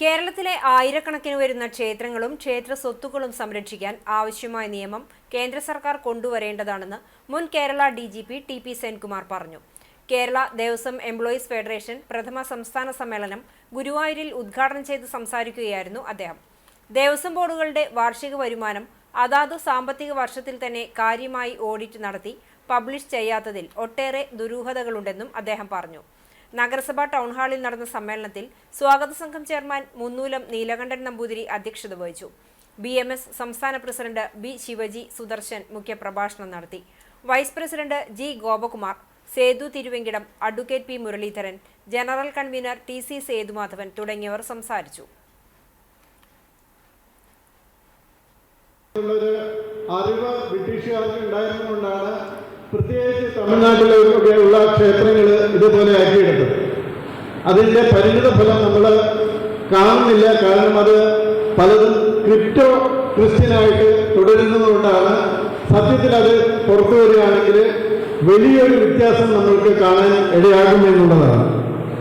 കേരളത്തിലെ ആയിരക്കണക്കിന് വരുന്ന ക്ഷേത്രങ്ങളും ക്ഷേത്ര സ്വത്തുക്കളും സംരക്ഷിക്കാൻ ആവശ്യമായ നിയമം കേന്ദ്ര സർക്കാർ കൊണ്ടുവരേണ്ടതാണെന്ന് മുൻ Kerala D G P T P Senkumar പറഞ്ഞു. കേരള ദേവസ്വം എംപ്ലോയീസ് ഫെഡറേഷൻ പ്രഥമ സംസ്ഥാന സമ്മേളനം ഗുരുവായൂരിൽ ഉദ്ഘാടനം ചെയ്ത് സംസാരിക്കുകയായിരുന്നു അദ്ദേഹം. ദേവസ്വം ബോർഡുകളുടെ വാർഷിക വരുമാനം അതാത് സാമ്പത്തിക വർഷത്തിൽ തന്നെ കാര്യമായി ഓഡിറ്റ് നടത്തി പബ്ലിഷ് ചെയ്യാത്തതിൽ ഒട്ടേറെ ദുരൂഹതകളുണ്ടെന്നും അദ്ദേഹം പറഞ്ഞു. നഗരസഭാ ടൗൺ ഹാളിൽ നടന്ന സമ്മേളനത്തിൽ സ്വാഗത സംഘം ചെയർമാൻ മുന്നൂലം നീലകണ്ഠൻ നമ്പൂതിരി അധ്യക്ഷത വഹിച്ചു. ബി എം എസ് സംസ്ഥാന പ്രസിഡന്റ് ബി ശിവജി സുദർശൻ മുഖ്യപ്രഭാഷണം നടത്തി. Vice president G Gopakumar Sethu Thiruvenkidam advocate P Muraleedharan general convener T C Sethumadhavan തുടങ്ങിയവർ സംസാരിച്ചു. അറിവ് ബ്രിട്ടീഷുകാർക്ക് ഉണ്ടായിരുന്നുകൊണ്ടാണ് പ്രത്യേകിച്ച് തമിഴ്നാട്ടിലൊക്കെ ഉള്ള ക്ഷേത്രങ്ങൾ ഇതുപോലെ ആക്കിയെടുത്തത്. അതിന്റെ പരിണിത ഫലം നമ്മൾ കാണുന്നില്ല. കാരണം അത് പലതും ക്രിപ്റ്റോ ക്രിസ്ത്യനായിട്ട് തുടരുന്നതുകൊണ്ടാണ് സത്യത്തിൽ അത് പുറത്തു വരികയാണെങ്കിൽ വലിയൊരു വ്യത്യാസം നമ്മൾക്ക് കാണാൻ ഇടയാകുമെന്നുള്ളതാണ്.